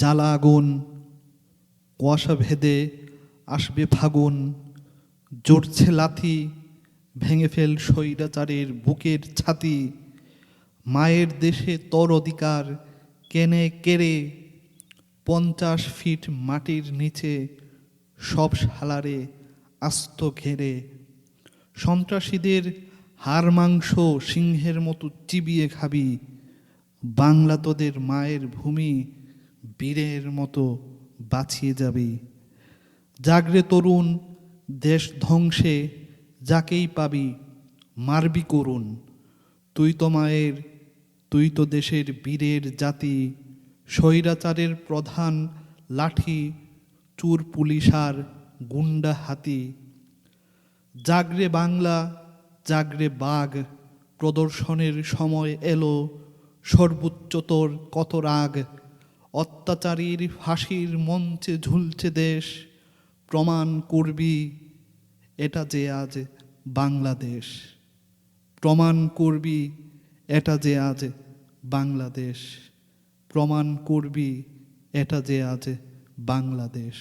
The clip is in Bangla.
জ্বালা আগুন কুয়াশা ভেদে আসবে ফাগুন জড়ছে লাথি, ভেঙে ফেল স্বৈরাচারের বুকের ছাতি। মায়ের দেশে তর অধিকার, কেনে কেড়ে, পঞ্চাশ ফিট মাটির নিচে, সব শালারে আস্ত ঘেরে। সন্ত্রাসীদের হাড় মাংস সিংহের মতো চিবিয়ে খাবি। বাংলা তোদের মায়ের ভূমি বীরের মতো বাঁচিয়ে যাবি। জাগরে তরুণ, দেশ ধ্বংসে যাকেই পাবি, মারবি করুন তুই তো মায়ের, তুই তো দেশের বীরের জাতি। স্বৈরাচারের প্রধান লাঠি, চুর পুলিশার গুন্ডা হাতি। জাগরে বাংলা, জাগরে বাঘ, প্রদর্শনের সময় এলো। সর্বোচ্চ তোর কত রাগ অত্যাচারীর ফাঁসির মঞ্চে ঝুলছে দেশ। প্রমাণ করবি এটা যে আজ বাংলাদেশ। প্রমাণ করবি এটা যে আজ বাংলাদেশ। প্রমাণ করবি এটা যে আজ বাংলাদেশ।